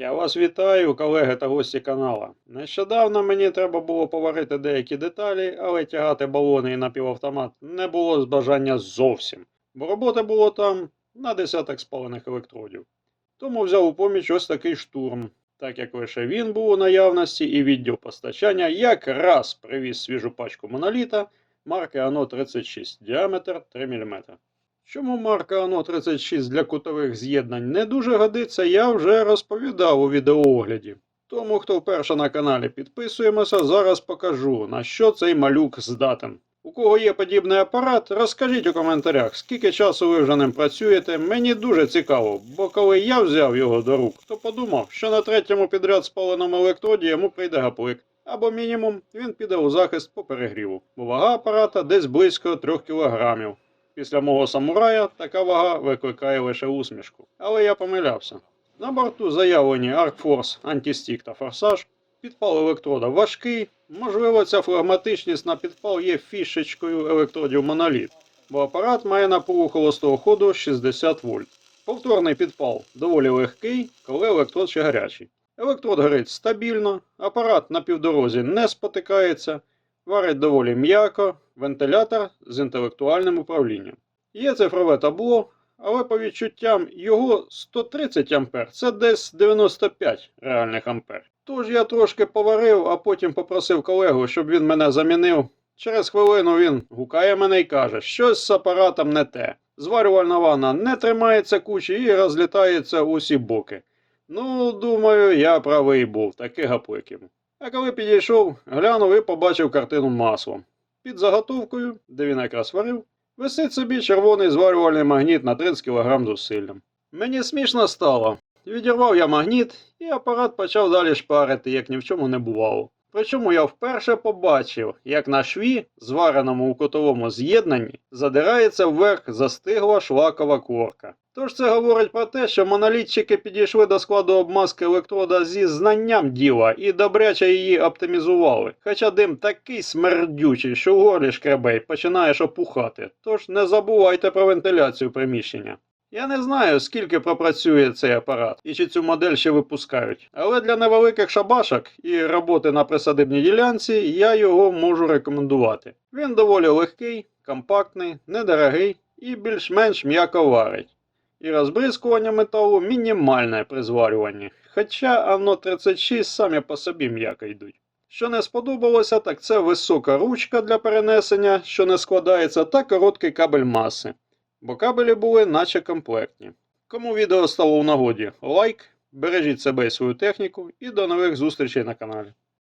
Я вас вітаю, колеги та гості канала. Нещодавно мені треба було поварити деякі деталі, але тягати балони і напівавтомат не було з бажання зовсім, бо роботи було там на десяток спалених електродів. Тому взяв у поміч ось такий штурм, так як лише він був у наявності і відділ постачання якраз привіз свіжу пачку моноліта марки ано 36, діаметр 3 мм. Чому марка ано 36 для кутових з'єднань не дуже годиться, я вже розповідав у відеоогляді. Тому, хто вперше на каналі підписуємося, зараз покажу, на що цей малюк здатен. У кого є подібний апарат, розкажіть у коментарях, скільки часу ви вже ним працюєте. Мені дуже цікаво, бо коли я взяв його до рук, то подумав, що на третьому підряд спаленому електроді йому прийде гаплик. Або мінімум він піде у захист по перегріву, бо вага апарата десь близько 3 кілограмів. Після мого самурая така вага викликає лише усмішку. Але я помилявся. На борту заявлені Arc-Force, антистік та форсаж. Підпал електрода важкий. Можливо, ця флегматичність на підпал є фішечкою електродів моноліт, бо апарат має напругу холостого ходу 60 вольт. Повторний підпал доволі легкий, коли електрод ще гарячий. Електрод горить стабільно, апарат на півдорозі не спотикається, варить доволі м'яко, вентилятор з інтелектуальним управлінням. Є цифрове табло, але по відчуттям його 130 А це десь 95 реальних ампер. Тож я трошки поварив, а потім попросив колегу, щоб він мене замінив. Через хвилину він гукає мене і каже, щось з апаратом не те. Зварювальна ванна не тримається кучі і розлітається усі боки. Ну, думаю, я правий був, таки гаплик. А коли підійшов, глянув і побачив картину маслом. Під заготовкою, де він якраз варив, висить собі червоний зварювальний магніт на 30 кг зусиллям. Мені смішно стало. Відірвав я магніт, і апарат почав далі шпарити, як ні в чому не бувало. Причому я вперше побачив, як на шві, звареному у котовому з'єднанні, задирається вверх застигла шлакова корка. Тож це говорить про те, що монолітчики підійшли до складу обмазки електрода зі знанням діла і добряче її оптимізували. Хоча дим такий смердючий, що в горлі шкребе й починаєш опухати. Тож не забувайте про вентиляцію приміщення. Я не знаю, скільки пропрацює цей апарат і чи цю модель ще випускають, але для невеликих шабашок і роботи на присадибній ділянці я його можу рекомендувати. Він доволі легкий, компактний, недорогий і більш-менш м'яко варить. І розбризкування металу мінімальне при зварюванні, хоча ано 36 самі по собі м'яко йдуть. Що не сподобалося, так це висока ручка для перенесення, що не складається, та короткий кабель маси бо кабелі були наче комплектні. Кому відео стало у нагоді, лайк, бережіть себе і свою техніку і до нових зустрічей на каналі.